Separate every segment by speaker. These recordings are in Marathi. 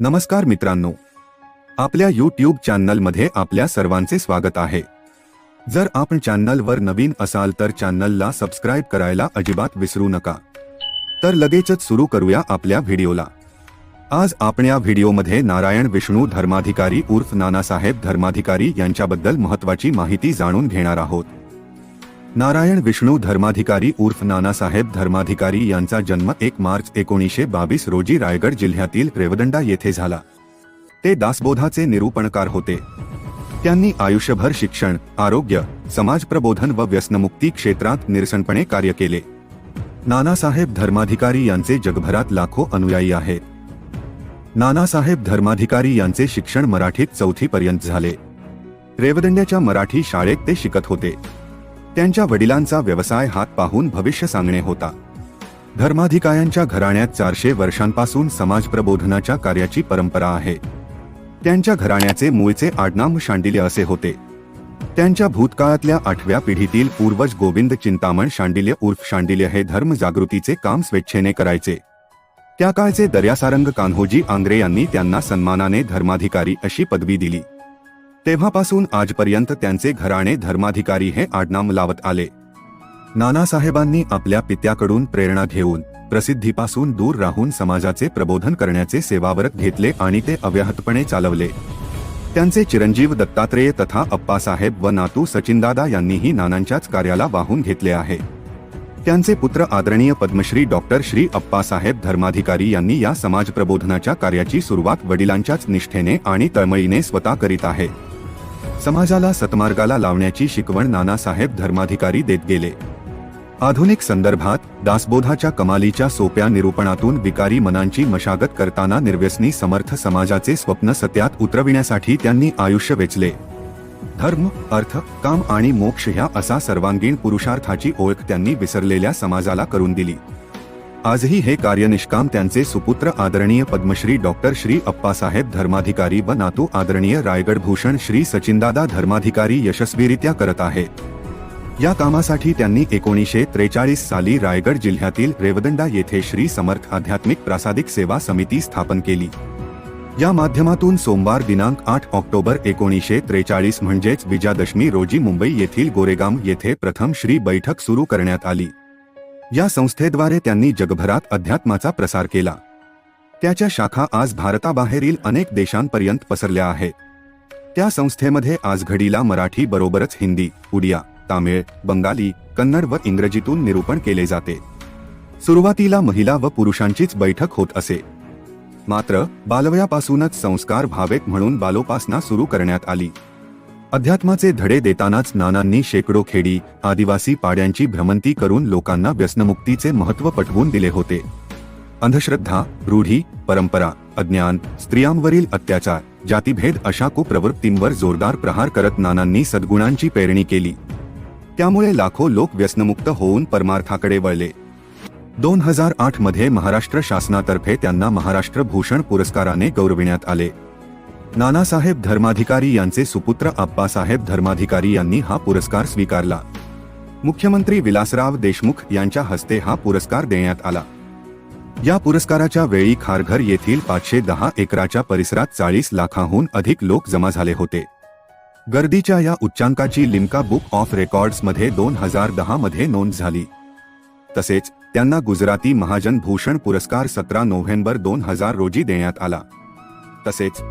Speaker 1: नमस्कार मित्रांनो. आपल्या यूट्यूब चॅनलमध्ये आपल्या सर्वांचे स्वागत आहे. जर आपण चॅनलवर नवीन असाल तर चॅनलला सबस्क्राईब करायला अजिबात विसरू नका. तर लगेचच सुरू करूया आपल्या व्हिडिओला. आज आपण या व्हिडिओमध्ये नारायण विष्णू धर्माधिकारी उर्फ नानासाहेब धर्माधिकारी यांच्याबद्दल महत्वाची माहिती जाणून घेणार आहोत. नारायण विष्णू धर्माधिकारी उर्फ नानासाहेब धर्माधिकारी यांचा जन्म एक मार्च एकोणीसशे बावीस रोजी रायगड जिल्ह्यातील रेवदंडा येथे झाला. ते दासबोधाचे निरूपणकार होते. त्यांनी आयुष्यभर शिक्षण आरोग्य समाज प्रबोधन व व्यसनमुक्ती क्षेत्रात निरसनपणे कार्य केले. नानासाहेब धर्माधिकारी यांचे जगभरात लाखो अनुयायी आहेत. नानासाहेब धर्माधिकारी यांचे शिक्षण मराठीत चौथी पर्यंत झाले. रेवदंड्याच्या मराठी शाळेत ते शिकत होते. त्यांच्या वडिलांचा व्यवसाय हात पाहून भविष्य सांगणे होता. धर्माधिकायांच्या घराण्यात चारशे वर्षांपासून समाज प्रबोधनाच्या कार्याची परंपरा आहे. त्यांच्या घराण्याचे मूळचे आडनाम शांडिल्य असे होते. त्यांच्या भूतकाळातल्या आठव्या पिढीतील पूर्वज गोविंद चिंतामण शांडिल्य उर्फ शांडिल्य हे धर्म जागृतीचे काम स्वेच्छेने करायचे. त्या काळचे दर्यासारंग कान्होजी आंग्रे यांनी त्यांना सन्मानाने धर्माधिकारी अशी पदवी दिली. तेव्हापासून आजपर्यंत त्यांचे घराणे धर्माधिकारी हे आडनाम लावत आले. नानासाहेबांनी आपल्या पित्याकडून प्रेरणा घेऊन प्रसिद्धीपासून दूर राहून समाजाचे प्रबोधन करण्याचे सेवाव्रत घेतले आणि ते अव्याहतपणे चालवले. त्यांचे चिरंजीव दत्तात्रेय तथा अप्पासाहेब व नातू सचिनदादा यांनीही नानांच्याच कार्याला वाहून घेतले आहे. त्यांचे पुत्र आदरणीय पद्मश्री डॉक्टर श्री अप्पासाहेब धर्माधिकारी यांनी या समाज प्रबोधनाच्या कार्याची सुरुवात वडिलांच्याच निष्ठेने आणि तळमळीने स्वतः करीत आहे. समाजाला सतमार्गाला लावण्याची शिकवण नानासाहेब धर्माधिकारी देत गेले. आधुनिक संदर्भात दासबोधाच्या कमालीच्या सोप्या निरूपणातून विकारी मनांची मशागत करताना निर्व्यसनी समर्थ समाजाचे स्वप्न सत्यात उतरविण्यासाठी त्यांनी आयुष्य वेचले. धर्म अर्थ काम आणि मोक्ष ह्या असा सर्वांगीण पुरुषार्थाची ओळख त्यांनी विसरलेल्या समाजाला करून दिली. आजही हे कार्य निष्काम त्यांचे सुपुत्र आदरणीय पद्मश्री डॉक्टर श्री अप्पासाहेब धर्माधिकारी व नातू आदरणीय रायगड भूषण श्री सचिनदादा धर्माधिकारी यशस्वीरित्या करत आहेत. या कामासाठी त्यांनी एकोणीसशे त्रेचाळीस साली रायगड जिल्ह्यातील रेवदंडा येथे श्री समर्थ आध्यात्मिक प्रासादिक सेवा समिती स्थापन केली. या माध्यमातून सोमवार दिनांक आठ ऑक्टोबर एकोणीसशे त्रेचाळीस म्हणजेच विजयादशमी रोजी मुंबई येथील गोरेगाम येथे प्रथम श्री बैठक सुरू करण्यात आली. या संस्थेद्वारे त्यांनी जगभरात अध्यात्माचा प्रसार केला. त्याच्या शाखा आज भारताबाहेरील अनेक देशांपर्यंत पसरल्या आहेत. त्या संस्थेमध्ये आज घडीला मराठी बरोबरच हिंदी उडिया तामिळ बंगाली कन्नड व इंग्रजीतून निरूपण केले जाते. सुरुवातीला महिला व पुरुषांचीच बैठक होत असे. मात्र बालवयापासूनच संस्कार व्हावेत म्हणून बालोपासना सुरू करण्यात आली. अध्यात्माचे धडे देतानाच नानांनी शेकडो खेडी आदिवासी पाड्यांची भ्रमंती करून लोकांना व्यसनमुक्तीचे महत्त्व पटवून दिले होते. अंधश्रद्धा रूढी परंपरा अज्ञान स्त्रियांवरील अत्याचार जातीभेद अशा कुप्रवृत्तींवर जोरदार प्रहार करत नानांनी सद्गुणांची पेरणी केली. त्यामुळे लाखो लोक व्यसनमुक्त होऊन परमार्थाकडे वळले. दोन हजार आठमध्ये महाराष्ट्र शासनातर्फे त्यांना महाराष्ट्र भूषण पुरस्काराने गौरविण्यात आले. नानासाहेब धर्माधिकारी यांचे सुपुत्र आप्पासाहेब धर्माधिकारी यांनी हा पुरस्कार स्वीकारला. मुख्यमंत्री विलासराव देशमुख यांच्या हस्ते हा पुरस्कार देण्यात आला. या पुरस्काराच्या वेळी खारघर येथील पाचशे दहा एकराच्या परिसरात चाळीस लाखाहून अधिक लोक जमा झाले होते. गर्दीच्या या उच्चांकाची लिम्का बुक ऑफ रेकॉर्ड्समध्ये दोन हजार दहा मध्ये नोंद झाली. तसेच त्यांना गुजराती महाजन भूषण पुरस्कार सतरा नोव्हेंबर दोन हजार रोजी देण्यात आला. तसेच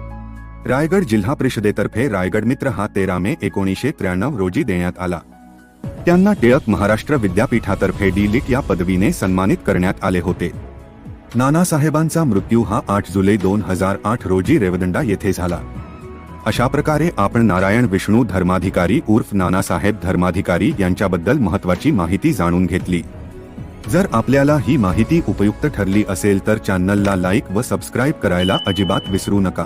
Speaker 1: रायगड जिल्हा परिषदेतर्फे रायगड मित्र हा तेरा मे एकोणीसशे त्र्याण्णव रोजी देण्यात आला. त्यांना टिळक महाराष्ट्र विद्यापीठातर्फे डी लिट या पदवीने सन्मानित करण्यात आले होते. नानासाहेबांचा मृत्यू हा आठ जुलै दोन हजार आठ रोजी रेवदंडा येथे झाला. अशा प्रकारे आपण नारायण विष्णू धर्माधिकारी उर्फ नानासाहेब धर्माधिकारी यांच्याबद्दल महत्वाची माहिती जाणून घेतली. जर आपल्याला ही माहिती उपयुक्त ठरली असेल तर चॅनलला लाईक व सबस्क्राईब करायला अजिबात विसरू नका.